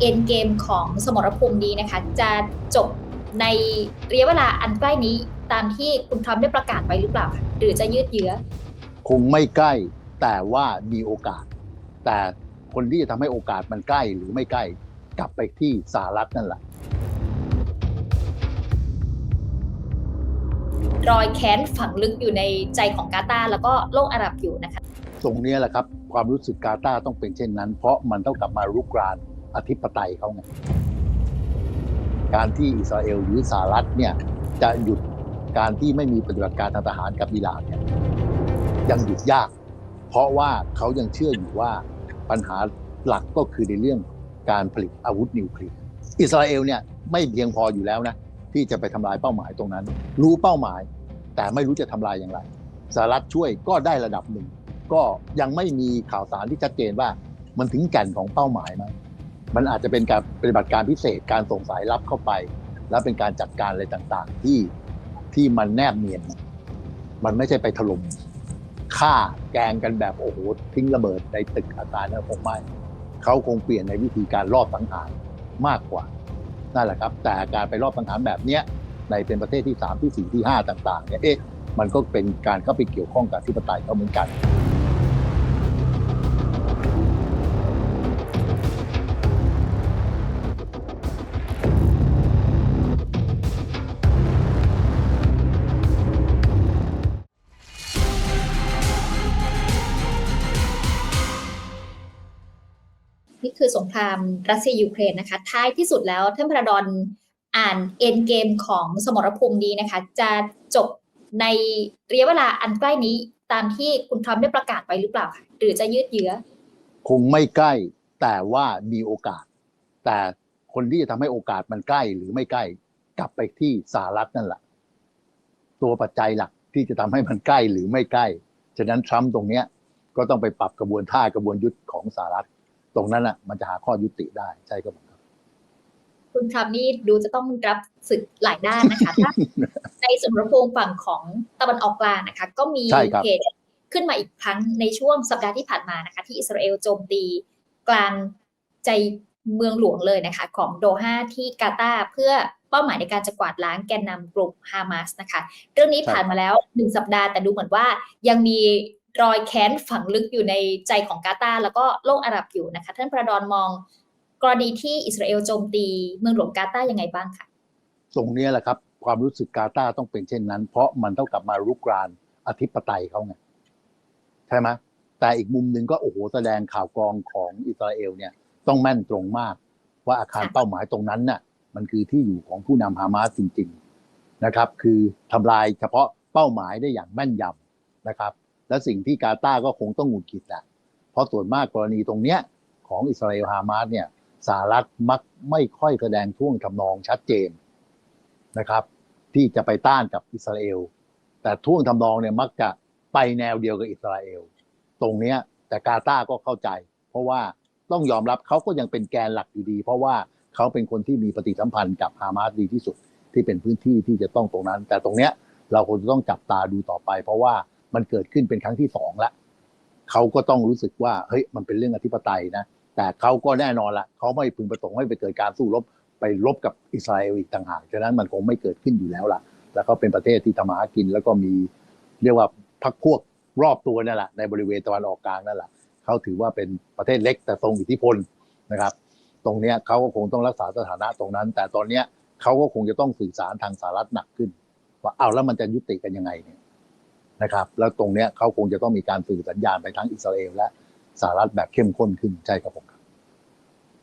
เอ็นเกมของสมรภูมินี้นะคะ จะจบในระยะเวลาอันใกล้นี้ตามที่คุณทรัมป์ได้ประกาศไว้หรือเปล่าคะหรือจะยืดเยื้อ คงไม่ใกล้แต่ว่ามีโอกาส แต่คนที่จะทำให้โอกาสมันใกล้หรือไม่ใกล้ กลับไปที่สหรัฐนั่นแหละรอยแค้นฝังลึกอยู่ในใจของกาตาร์แล้วก็โลกอาหรับอยู่นะคะ ตรงเนี้ยแหละครับ ความรู้สึกกาตาร์ต้องเป็นเช่นนั้น เพราะมันต้องกลับมารุกราน อธิปไตยเขาไงการที่อิสราเอลหรือสหรัฐเนี่ยจะหยุดการที่ไม่มีปฏิบัติการทางทหารกับอิหร่านเนี่ยยังหยุดยาก เพราะว่าเขายังเชื่ออยู่ว่าปัญหาหลักก็คือในเรื่องการผลิตอาวุธนิวเคลียร์อิสราเอลเนี่ยไม่เพียงพออยู่แล้วนะที่จะไปทำลายเป้าหมายตรงนั้น รู้เป้าหมาย แต่ไม่รู้จะทำลายอย่างไรสหรัฐช่วยก็ได้ระดับหนึ่ง ก็ยังไม่มีข่าวสารที่ชัดเจนว่ามันถึงแก่นของเป้าหมายไหม มันอาจจะเป็นการปฏิบัติการพิเศษการส่งสายลับเข้าไป แล้วเป็นการจัดการอะไรต่างๆ ที่ที่มันแนบเนียน มันไม่ใช่ไปถล่มฆ่าแกงกันแบบโอ้โหทิ้งระเบิดในตึกอาคารนะคงไม่เขาคงเปลี่ยนในวิธีการรอบสังหารมากกว่านั่นแหละครับ แต่การไปรอบสังหารแบบเนี้ยในเป็นประเทศที่สามที่สี่ที่ห้าต่างๆเนี่ยเอ๊ะมันก็เป็นการเข้าไปเกี่ยวข้องกับที่ปไตยเขาเหมือนกัน นี่คือสงครามรัสเซียยูเครนนะคะ ท้ายที่สุดแล้วท่านพระดอนอ่านเอ็นเกมของสมรภูมินี้นะคะ จะจบในระยะเวลาอันใกล้นี้ตามที่คุณทรัมป์ได้ประกาศไว้หรือเปล่าคะหรือจะยืดเยื้อ คงไม่ใกล้แต่ว่ามีโอกาส แต่คนที่จะทำให้โอกาสมันใกล้หรือไม่ใกล้ กลับไปที่สหรัฐนั่นแหละตัวปัจจัยหลักที่จะทำให้มันใกล้หรือไม่ใกล้ ฉะนั้นทรัมป์ตรงเนี้ยก็ต้องไปปรับกระบวนท่ากระบวนยุทธ์ของสหรัฐ ตรงนั้นอะมันจะหาข้อยุติได้ใช่ครับผมครับคุณทรัมป์นี่ดูจะต้องรับศึกหลายด้านนะคะถ้าในสมรภูมิฝั่งของตะวันออกกลางนะคะ ก็มีใช่ครับเหตุขึ้นมาอีกครั้งในช่วงสัปดาห์ที่ผ่านมานะคะ ที่อิสราเอลโจมตีกลางใจเมืองหลวงเลยนะคะ ของโดฮาที่กาตาร์เพื่อเป้าหมายในการจะกวาดล้างแกนนำกลุ่มฮามาสนะคะ เรื่องนี้ผ่านมาแล้วหนึ่งสัปดาห์แต่ดูเหมือนว่ายังมี รอยแค้นฝังลึกอยู่ในใจของกาตาแล้วก็โลกอาหรับอยู่นะคะ ท่านประดอนมองกรณีที่อิสราเอลโจมตีเมืองหลวงกาตายังไงบ้างคะตรงนี้แหละครับ ความรู้สึกกาตาต้องเป็นเช่นนั้น เพราะมันต้องกลับมารุกรานอธิปไตยเขาไงใช่ไหมแต่อีกมุมหนึ่งก็โอ้โหแสดงข่าวกรองของอิสราเอลเนี่ย ต้องแม่นตรงมาก ว่าอาคารเป้าหมายตรงนั้นน่ะ มันคือที่อยู่ของผู้นำฮามาสจริง ๆนะครับ คือทำลายเฉพาะเป้าหมายได้อย่างแม่นยำนะครับ และสิ่งที่กาตาร์ก็คงต้องหงุดหงิดแหละเพราะส่วนมากกรณีตรงเนี้ยของอิสราเอลฮามาสเนี่ยสหรัฐมักไม่ค่อยแสดงท่วงทำนองชัดเจนนะครับ ที่จะไปต้านกับอิสราเอล แต่ท่วงทำนองเนี่ยมักจะไปแนวเดียวกับอิสราเอล ตรงเนี้ยแต่กาตาร์ก็เข้าใจ เพราะว่าต้องยอมรับเขาก็ยังเป็นแกนหลักอยู่ดี เพราะว่าเขาเป็นคนที่มีปฏิสัมพันธ์กับฮามาสดีที่สุดที่เป็นพื้นที่ที่จะต้องตรงนั้น แต่ตรงเนี้ยเราคงจะต้องจับตาดูต่อไป เพราะว่า มันเกิดขึ้นเป็นครั้งที่สองแล้วเขาก็ต้องรู้สึกว่าเฮ้ยมันเป็นเรื่องอธิปไตยนะแต่เขาก็แน่นอนละเขาไม่พึงประสงค์ให้ไปเกิดการสู้รบไปรบกับอิสราเอลอีกต่างหากฉะนั้นมันคงไม่เกิดขึ้นอยู่แล้วละแล้วก็เป็นประเทศที่ทำมาหากิน แล้วก็มีเรียกว่าพักพวกรอบตัวนั่นแหละในบริเวณตะวันออกกลางนั่นแหละเขาถือว่าเป็นประเทศเล็กแต่ทรงอิทธิพลนะครับ ตรงนี้เขาก็คงต้องรักษาสถานะตรงนั้น แต่ตอนนี้เขาก็คงจะต้องสื่อสารทางสหรัฐหนักขึ้น ว่าเอาแล้วมันจะยุติกันยังไงเนี่ย นะครับ แล้วตรงเนี้ยเขาคงจะต้องมีการสื่อสัญญาณไปทั้งอิสราเอลและสหรัฐแบบเข้มข้นขึ้นใช่ครับผมครับ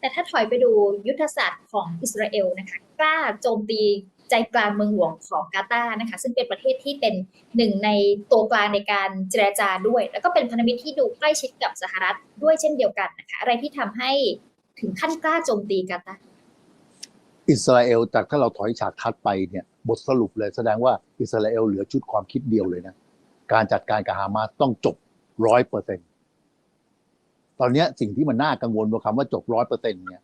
แต่ถ้าถอยไปดูยุทธศาสตร์ของอิสราเอลนะคะกล้าโจมตีใจกลางเมืองหลวงของกาตาร์นะคะ ซึ่งเป็นประเทศที่เป็นหนึ่งในตัวกลางในการเจรจาด้วย แล้วก็เป็นพันธมิตรที่ดูใกล้ชิดกับสหรัฐด้วยเช่นเดียวกันนะคะ อะไรที่ทำให้ถึงขั้นกล้าโจมตีกาตาร์อิสราเอลจากถ้าเราถอยฉากทัดไปเนี่ยบทสรุปเลยแสดงว่าอิสราเอลเหลือชุดความคิดเดียวเลยนะ การจัดการกับฮามาสต้องจบร้อยเปอร์เซ็นตอนนี้สิ่งที่มันน่ากังวลว่าคำว่าจบร้อยเปอร์เซ็นเนี่ย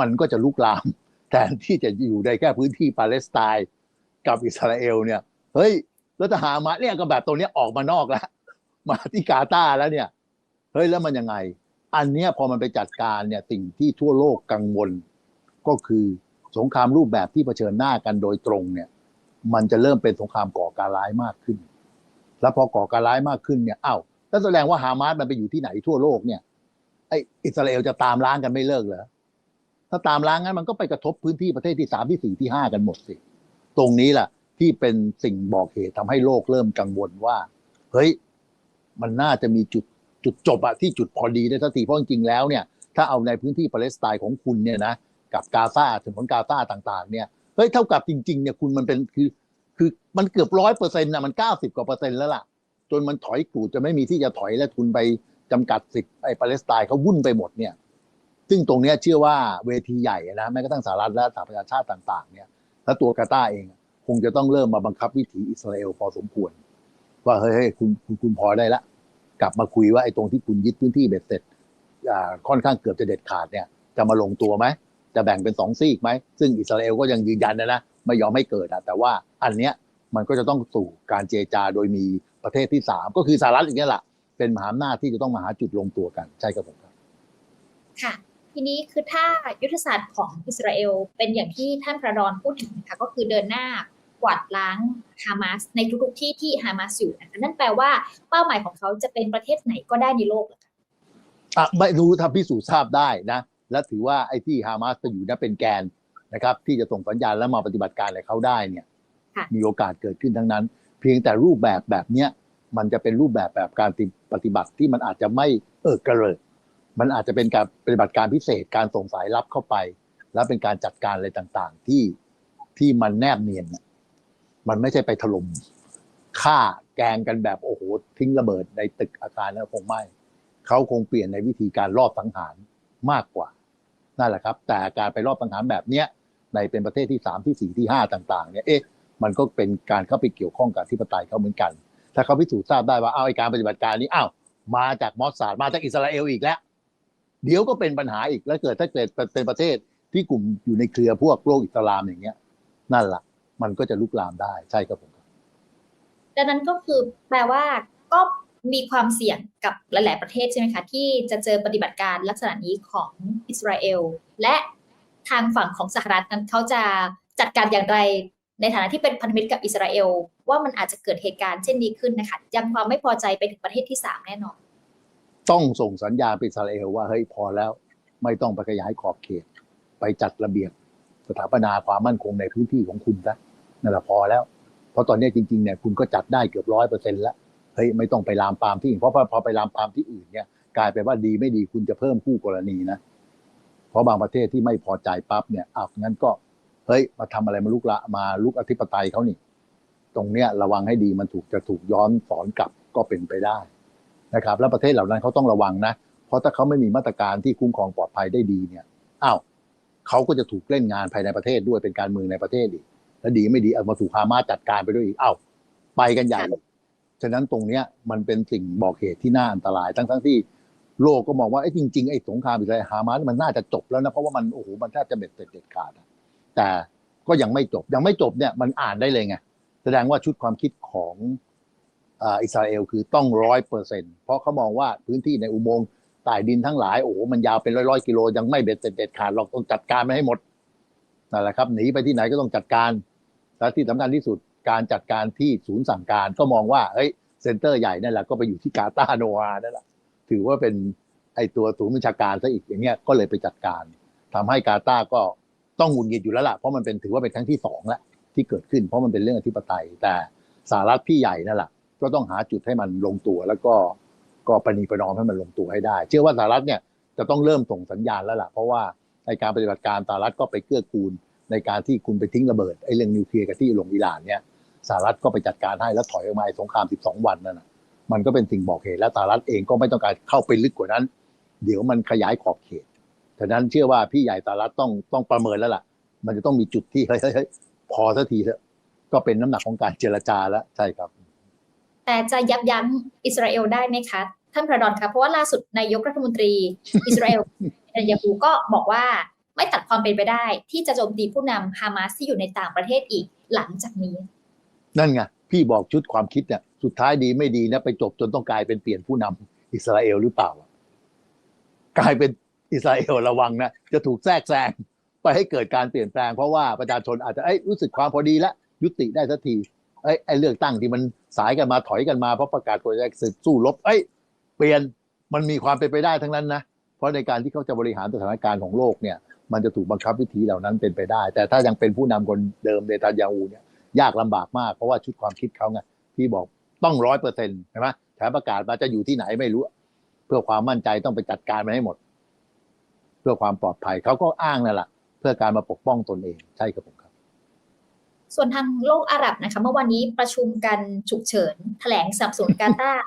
มันก็จะลุกลามแทนที่จะอยู่ในแค่พื้นที่ปาเลสไตน์กับอิสราเอลเนี่ย เฮ้ย แล้วทหารฮามาสเนี่ยก็แบบตรงเนี้ยออกมานอกแล้ว มาที่กาตาร์แล้วเนี่ย เฮ้ย แล้วมันยังไง อันเนี้ยพอมันไปจัดการเนี่ยสิ่งที่ทั่วโลกกังวล ก็คือสงครามรูปแบบที่เผชิญหน้ากันโดยตรงเนี่ย มันจะเริ่มเป็นสงครามก่อการร้ายมากขึ้น แล้วพอก่อการร้ายมากขึ้นเนี่ยอ้าวแล้วแสดงว่าฮามาสมันไปอยู่ที่ไหนทั่วโลกเนี่ยไออิสราเอลจะตามล้างกันไม่เลิกเหรอถ้าตามล้างงั้นมันก็ไปกระทบพื้นที่ประเทศที่สามที่สี่ที่ห้ากันหมดสิ ตรงนี้แหละที่เป็นสิ่งบอกเหตุทำให้โลกเริ่มกังวลว่า เฮ้ย มันน่าจะมีจุดจุดจบอะที่จุดพอดีได้สักทีเพราะจริงๆแล้วเนี่ย ถ้าเอาในพื้นที่ปาเลสไตน์ของคุณเนี่ยนะกับกาซาถึงผลกาซาต่าง ๆ เนี่ยเฮ้ยเท่ากับจริงๆเนี่ยคุณมันเป็นคือ มันเกือบร้อยเปอร์เซ็นต์นะมันเก้าสิบกว่าเปอร์เซ็นต์แล้วล่ะ จนมันถอยกูดจะไม่มีที่จะถอยและทุนไปจำกัดสิทธิ์ไอ้ปาเลสไตน์เขาวุ่นไปหมดเนี่ย ซึ่งตรงเนี้ยเชื่อว่าเวทีใหญ่นะแม้กระทั่งสหรัฐและสหประชาชาติต่าง ๆ เนี่ยและตัวกาตาเอง คงจะต้องเริ่มมาบังคับวิถีอิสราเอลพอสมควร ว่าเฮ้ยคุณคุณคุณพอได้ละ กลับมาคุยว่าไอ้ตรงที่คุณยึดพื้นที่เบ็ดเสร็จอ่าค่อนข้างเกือบจะเด็ดขาดเนี่ย จะมาลงตัวไหมจะแบ่งเป็นสองซีกไหมซึ่งอิสราเอลก็ยังยืนยันนะนะไม่ยอมให้เกิดอะแต่ว่าอันเนี้ย มันก็จะต้องสู่การเจรจาโดยมีประเทศที่สามก็คือสหรัฐอย่างนี้ยแหละเป็นมหาอำนาจที่จะต้องมาหาจุดลงตัวกันใช่ครับผมครับค่ะ ทีนี้คือถ้ายุทธศาสตร์ของอิสราเอลเป็นอย่างที่ท่านประดอนพูดถึงนะคะก็คือเดินหน้ากวาดล้างฮามาสในทุกๆที่ที่ฮามาสอยู่นะคะนั่นแปลว่าเป้าหมายของเขาจะเป็นประเทศไหนก็ได้ในโลกเหรอคะอะไม่รู้ถ้าพิสูจน์ทราบได้นะ และถือว่าไอ้ที่ฮามาสจะอยู่นั่นเป็นแกนนะครับ ที่จะส่งสัญญาณและมาปฏิบัติการอะไรเขาได้เนี่ยค่ะ มีโอกาสเกิดขึ้นทั้งนั้น เพียงแต่รูปแบบแบบเนี้ยมันจะเป็นรูปแบบแบบการปฏิบัติที่มันอาจจะไม่เออกระเริกมันอาจจะเป็นการปฏิบัติการพิเศษการส่งสายลับเข้าไป แล้วเป็นการจัดการอะไรต่างๆ ที่ที่มันแนบเนียนมันไม่ใช่ไปถล่มฆ่าแกงกันแบบโอ้โหทิ้งระเบิดในตึกอาคารแล้วคงไม่เขาคงเปลี่ยนในวิธีการรอบสังหารมากกว่านั่นแหละครับ แต่การไปรอบสังหารแบบเนี้ยในเป็นประเทศที่สามที่สี่ที่ห้าต่าง ๆเนี่ยเอ๊ะ มันก็เป็นการเข้าไปเกี่ยวข้องกับอธิปไตยเขาเหมือนกัน ถ้าเขาพิสูจน์ทราบได้ว่าเอาไอการปฏิบัติการนี้อ้าวมาจากมอสซาดมาจากอิสราเอลอีกแล้ว เดี๋ยวก็เป็นปัญหาอีกแล้วเกิดถ้าเกิดเป็นประเทศที่กลุ่มอยู่ในเครือพวกโลกอิสลามอย่างเงี้ย นั่นแหละมันก็จะลุกลามได้ใช่ครับผมดังนั้นก็คือแปลว่าก็มีความเสี่ยงกับหลาย ๆ ประเทศใช่ไหมคะ ที่จะเจอปฏิบัติการลักษณะนี้ของอิสราเอล และทางฝั่งของสหรัฐนั้นเขาจะจัดการอย่างไร ในฐานะที่เป็นพันธมิตรกับอิสราเอล ว่ามันอาจจะเกิดเหตุการณ์เช่นนี้ขึ้นนะคะยังความไม่พอใจไปถึงประเทศที่สามแน่นอน ต้องส่งสัญญาณไปอิสราเอลว่าเฮ้ยพอแล้ว ไม่ต้องไปขยายขอบเขต ไปจัดระเบียบสถาปนาความมั่นคงในพื้นที่ของคุณซะนั่นแหละพอแล้ว เพราะตอนนี้จริงๆเนี่ยคุณก็จัดได้เกือบร้อยเปอร์เซ็นต์แล้วเฮ้ยไม่ต้องไปลามปามที่อื่นเพราะพอไปลามปามที่อื่นเนี่ยกลายเป็นว่าดีไม่ดีคุณจะเพิ่มคู่กรณีนะ เพราะบางประเทศที่ไม่พอใจปั๊บเนี่ยอ้าวงั้นก็ เฮ้ยมาทำอะไรมาลุกละมาลุกอธิปไตยเขานี่ ตรงเนี้ยระวังให้ดีมันถูกจะถูกย้อนสอนกลับก็เป็นไปได้นะครับ แล้วประเทศเหล่านั้นเขาต้องระวังนะ เพราะถ้าเขาไม่มีมาตรการที่คุ้มครองปลอดภัยได้ดีเนี่ยอ้าวเขาก็จะถูกเล่นงานภายในประเทศด้วยเป็นการเมืองในประเทศอีกแล้วดีไม่ดีเอามาถูกฮามาจัดการไปด้วยอีกอ้าวไปกันใหญ่ฉะนั้นตรงเนี้ยมันเป็นสิ่งบอกเหตุที่น่าอันตราย ทั้งทั้งที่โลกก็มองว่าไอ้จริงๆไอ้สงครามอิสราเอลฮามาสมันน่าจะจบแล้วนะเพราะว่ามันโอ้โหมันแทบจะเบ็ดเสร็จเด็ดขาด แต่ก็ยังไม่จบยังไม่จบเนี่ยมันอ่านได้เลยไงแสดงว่าชุดความคิดของอิสราเอลคือต้องร้อยเปอร์เซ็นเพราะเขามองว่าพื้นที่ในอุโมงค์ใต้ดินทั้งหลายโอ้โหมันยาวเป็นร้อยร้อยกิโลยังไม่เบ็ดเสร็จเด็ดขาดเราต้องจัดการไมันให้หมดนั่นแหละครับหนีไปที่ไหนก็ต้องจัดการและที่สำคัญที่สุดการจัดการที่ศูนย์สั่งการก็มองว่าเฮ้ยเซ็นเตอร์ใหญ่นั่นแหละก็ไปอยู่ที่กาตาร์โนอานั่นแหละถือว่าเป็นไอตัวศูนย์บัญชาการซะอีกอย่างเงี้ยก็เลยไปจัดการทำให้กาตาร์ก็ ต้องหงุดหงิดอยู่แล้วล่ะเพราะมันเป็นถือว่าเป็นครั้งที่สองแล้วที่เกิดขึ้น เพราะมันเป็นเรื่องอธิปไตย แต่สหรัฐพี่ใหญ่นั่นแหละก็ต้องหาจุดให้มันลงตัว แล้วก็ก็ประนีประนอมให้มันลงตัวให้ได้ เชื่อว่าสหรัฐเนี่ยจะต้องเริ่มส่งสัญญาณแล้วล่ะเพราะว่าในการปฏิบัติการสหรัฐก็ไปเกื้อกูลในการที่คุณไปทิ้งระเบิดไอ้เรื่องนิวเคลียร์กับที่ลงอิหร่านเนี่ยสหรัฐก็ไปจัดการให้แล้วถอยออกมาสงคราม 12 วันนั่นนะมันก็เป็นสิ่งบอกเหตุและสหรัฐเองก็ไม่ต้องการเข้าไปลึกกว่านั้น เดี๋ยวมันขยายขอบเขต ฉะนั้นเชื่อว่าพี่ใหญ่สหรัฐต้องต้องประเมินแล้วล่ะ มันจะต้องมีจุดที่เฮ้ยเฮ้ยเฮ้ยพอสักทีเถอะก็เป็นน้ำหนักของการเจรจาแล้วใช่ครับ แต่จะยับยั้งอิสราเอลได้ไหมคะท่านประดอนคะเพราะว่าล่าสุดนายกรัฐมนตรีอิสราเอลเนทันยาฮูก็บอกว่าไม่ตัดความเป็นไปได้ ที่จะโจมตีผู้นำฮามาสที่อยู่ในต่างประเทศอีกหลังจากนี้ นั่นไงพี่บอกชุดความคิดเนี่ยสุดท้ายดีไม่ดีนะไปจบจนต้องกลายเป็นเปลี่ยนผู้นำอิสราเอลหรือเปล่า กลายเป็น อิสราเอลระวังนะจะถูกแทรกแซงไปให้เกิดการเปลี่ยนแปลงเพราะว่าประชาชนอาจจะเอ้ยรู้สึกความพอดีแล้วยุติได้สักทีเอ้ยไอ้เลือกตั้งที่มันสายกันมาถอยกันมาเพราะประกาศกฎจะศึกสู้รบเอ้ยเปลี่ยนมันมีความเป็นไปได้ทั้งนั้นนะเพราะในการที่เขาจะบริหารสถานการณ์ของโลกเนี่ย มันจะถูกบังคับวิธีเหล่านั้นเป็นไปได้ แต่ถ้ายังเป็นผู้นำคนเดิมเนตานยาฮูเนี่ยยากลำบากมากเพราะว่าชุดความคิดเขาไงที่บอกต้องร้อยเปอร์เซ็นต์ใช่ไหมแถมประกาศมาจะอยู่ที่ไหนไม่รู้ เพื่อความมั่นใจต้องไปจัดการมันให้หมด พื่อความปลอดภัยเขาก็อ้างนั่นแหละเพื่อการมาปกป้องตนเองใช่ครับผมครับ ส่วนทางโลกอาหรับนะคะ เมื่อวันนี้ประชุมกันฉุกเฉิน แถลงสนับสนุนกาตาร์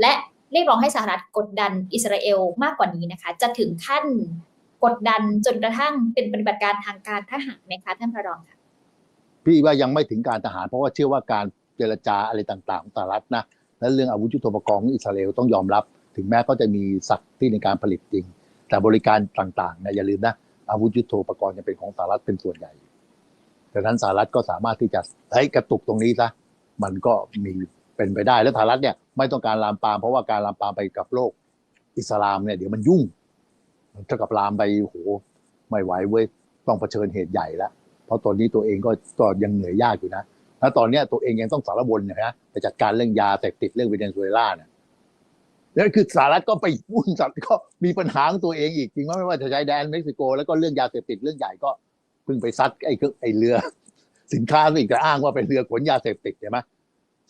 และเรียกร้องให้สหรัฐกดดันอิสราเอลมากกว่านี้นะคะ จะถึงขั้นกดดันจนกระทั่งเป็นปฏิบัติการทางการทหารไหมคะท่านพระรองค่ะพี่ว่ายังไม่ถึงการทหารเพราะว่าเชื่อว่าการเจรจาอะไรต่างๆของสหรัฐนะและเรื่องอาวุธยุทโธปกรณ์ของอิสราเอลต้องยอมรับ ถึงแม้เขาจะมีศักดิ์ที่ในการผลิตจริง แต่บริการต่างๆนี่ยอย่าลืมนะอาวุธยุทโธปกรณ์จะเป็นของสหรัฐเป็นส่วนใหญ่ดังนั้นสหรัฐก็สามารถที่จะเฮ้ยกระตุกตรงนี้ซะมันก็มีเป็นไปได้แล้วสหรัฐเนี่ยไม่ต้องการลามปามเพราะว่าการลามปามไปกับโลกอิสลามเนี่ยเดี๋ยวมันยุ่งมันถ้ากับลามไปโหไม่ไหวเว้ยต้องเผชิญเหตุใหญ่แล้วเพราะตอนนี้ตัวเองก็ก็ยังเหนื่อยยากอยู่นะแล้วตอนเนี้ยตัวเองยังต้องสารวนเนี่ยนะไปจัดการเรื่องยาเสพติดเรื่องเวเนซุเอลาเนี่ย นั่นคือสหรัฐก็ไปวุ่นสัตว์ก็มีปัญหาของตัวเองอีกจริงว่าไม่ว่าจะใช้แดนเม็กซิโก แล้วก็เรื่องยาเสพติดเรื่องใหญ่ก็เพิ่งไปซัดไอ้เครื่องไอ้เรือ สินค้าอีกจะอ้างว่าเป็นเรือขนยาเสพติดใช่ไหม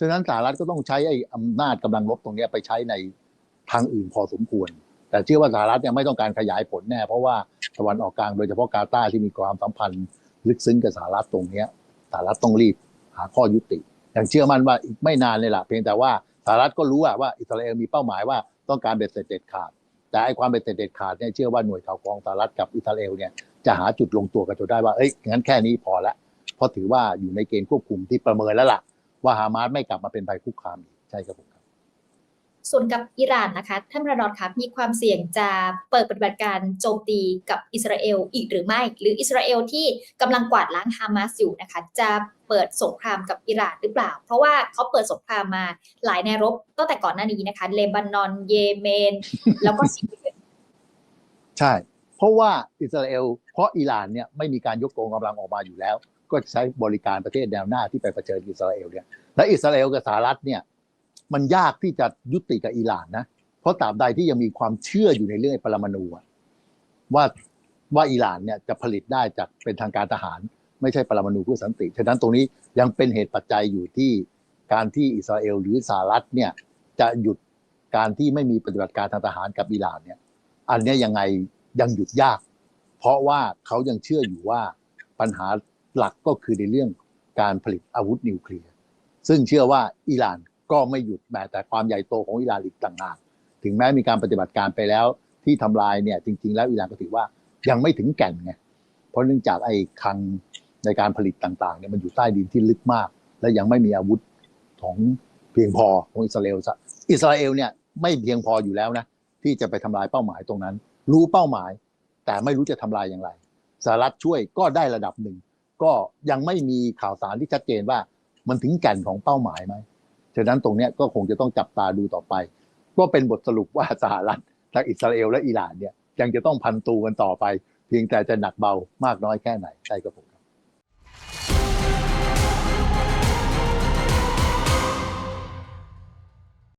ฉะนั้นสหรัฐก็ต้องใช้ไอ้อำนาจกำลังรบตรงนี้ไปใช้ในทางอื่นพอสมควร แต่เชื่อว่าสหรัฐเนี่ยไม่ต้องการขยายผลแน่ เพราะว่าตะวันออกกลางโดยเฉพาะกาตาร์ที่มีความสัมพันธ์ลึกซึ้งกับสหรัฐตรงเนี้ยสหรัฐต้องรีบหาข้อยุติ อย่างเชื่อมั่นว่าอีกไม่นานเลยล่ะเพียงแต่ว่า สหรัฐก็รู้ว่าอิสราเอลมีเป้าหมายว่าต้องการเบ็ดเสร็จเด็ดขาด แต่ไอ้ความเบ็ดเสร็จเด็ดขาดเนี่ยเชื่อว่าหน่วยข่าวกรองสหรัฐกับอิสราเอลเนี่ยจะหาจุดลงตัวกันจนได้ว่าเอ้ยงั้นแค่นี้พอละเพราะถือว่าอยู่ในเกณฑ์ควบคุมที่ประเมินแล้วล่ะ ว่าฮามาสไม่กลับมาเป็นภัยคุกคามอีกใช่ครับผม ส่วนกับอิหร่านนะคะ ท่านพระรองครับมีความเสี่ยงจะเปิดปฏิบัติการโจมตีกับอิสราเอลอีกหรือไม่ หรืออิสราเอลที่กำลังกวาดล้างฮามาสอยู่นะคะ จะเปิดสงครามกับอิหร่านหรือเปล่า เพราะว่าเขาเปิดสงครามมาหลายแนวรบตั้งแต่ก่อนหน้านี้นะคะเลบานอนเยเมน แล้วก็ซีเรียใช่ เพราะว่าอิสราเอลเพราะอิหร่านเนี่ยไม่มีการยกกองกำลังออกมาอยู่แล้ว ก็ใช้บริการประเทศแนวหน้าที่ไปเผชิญอิสราเอลเนี่ยและอิสราเอลกับสหรัฐเนี่ย มันยากที่จะยุติกับอิหร่านนะ เพราะตราบใดที่ยังมีความเชื่ออยู่ในเรื่องปรมาณูว่าว่าอิหร่านเนี่ยจะผลิตได้จากเป็นทางการทหาร ไม่ใช่ปรมาณูเพื่อสันติ ฉะนั้นตรงนี้ยังเป็นเหตุปัจจัยอยู่ที่การที่อิสราเอลหรือสหรัฐเนี่ยจะหยุดการที่ไม่มีปฏิบัติการทางทหารกับอิหร่านเนี่ย อันนี้ยังไงยังหยุดยาก เพราะว่าเขายังเชื่ออยู่ว่าปัญหาหลักก็คือในเรื่องการผลิตอาวุธนิวเคลียร์ ซึ่งเชื่อว่าอิหร่าน ก็ไม่หยุดแม้แต่ความใหญ่โตของอิหร่านอีกต่างหากถึงแม้มีการปฏิบัติการไปแล้วที่ทำลายเนี่ยจริง ๆ แล้วอิหร่านก็ถือว่ายังไม่ถึงแก่นไงเพราะเนื่องจากไอ้คลังในการผลิตต่างๆเนี่ยมันอยู่ใต้ดินที่ลึกมาก และยังไม่มีอาวุธของเพียงพอของอิสราเอลซะอิสราเอลเนี่ยไม่เพียงพออยู่แล้วนะที่จะไปทำลายเป้าหมายตรงนั้น รู้เป้าหมาย แต่ไม่รู้จะทำลายอย่างไรสหรัฐช่วยก็ได้ระดับหนึ่ง ก็ยังไม่มีข่าวสารที่ชัดเจนว่ามันถึงแก่นของเป้าหมายไหม ฉะนั้นตรงนี้ก็คงจะต้องจับตาดูต่อไป ก็เป็นบทสรุปว่าสหรัฐทั้งอิสราเอลและอิหร่านเนี่ยยังจะต้องพันตูกันต่อไป เพียงแต่จะหนักเบามากน้อยแค่ไหนใช่ครับผม